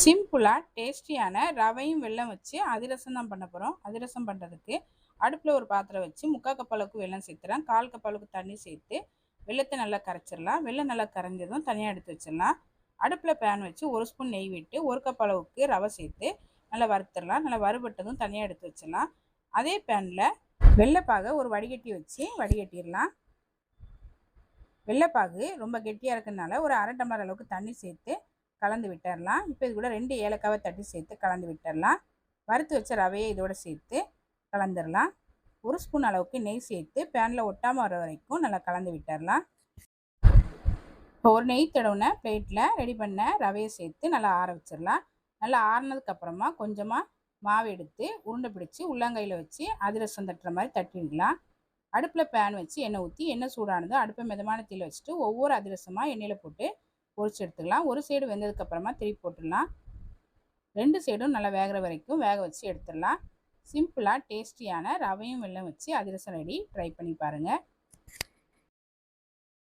சிம்பிளாக டேஸ்டியான ரவையும் வெல்லம் வச்சு அதிரசம் தான் பண்ண போகிறோம் அதிரசம் பண்ணுறதுக்கு அடுப்பில் ஒரு பாத்திரம் வச்சு முக்கால் கப் வெள்ளம் வெல்லம் சேர்த்துறேன். கால் கப் அளவுக்கு தண்ணி சேர்த்து வெள்ளத்தை நல்லா கரைச்சிடலாம். வெள்ளம் நல்லா கரைஞ்சதும் தனியாக எடுத்து வச்சிடலாம். அடுப்பில் பேன் வச்சு ஒரு ஸ்பூன் நெய் விட்டு ஒரு கப் அளவுக்கு ரவை சேர்த்து நல்லா வறுத்துடலாம். நல்லா வறுபட்டதும் தனியாக எடுத்து வச்சிடலாம். அதே பேனில் வெள்ளைப்பாகை ஒரு வடிகட்டி வச்சு வடிகட்டிடலாம். வெள்ளைப்பாகு ரொம்ப கெட்டியாக இருக்கிறதுனால ஒரு அரை டம்ளர் அளவுக்கு தண்ணி சேர்த்து கலந்து விட்டுடலாம் இப்போ இது கூட ரெண்டு ஏலக்காவை தட்டி சேர்த்து கலந்து விட்டுடலாம் வறுத்து வச்ச ரவையை இதோட சேர்த்து கலந்துடலாம் ஒரு ஸ்பூன் அளவுக்கு நெய் சேர்த்து பேனில் ஒட்டாமல் வர வரைக்கும் நல்லா கலந்து விட்டுறலாம். இப்போ ஒரு நெய் தடவுன பிளேட்டில் ரெடி பண்ண ரவையை சேர்த்து நல்லா ஆற வச்சிடலாம் நல்லா ஆறினதுக்கப்புறமா கொஞ்சமாக மாவு எடுத்து உருண்டை பிடிச்சி உள்ளங்கையில் வச்சு அதிரசம் தட்டுற மாதிரி தட்டிடலாம். அடுப்பில் பேன் வச்சு எண்ணெய் ஊற்றி எண்ணெய் சூடானதும் அடுப்பை மிதமான தீயில் வச்சுட்டு ஒவ்வொரு அதிரசமாக எண்ணெயில் போட்டு பொரிச்சு எடுத்துக்கலாம் ஒரு சைடு வெந்ததுக்கப்புறமா திருப்பி போட்டுடலாம். ரெண்டு சைடும் நல்லா வேகிற வரைக்கும் வேக வச்சு எடுத்துடலாம். சிம்பிளாக டேஸ்டியான ரவையும் வெள்ளம் வச்சு அதிரசம் ரெடி ட்ரை பண்ணி பாருங்கள்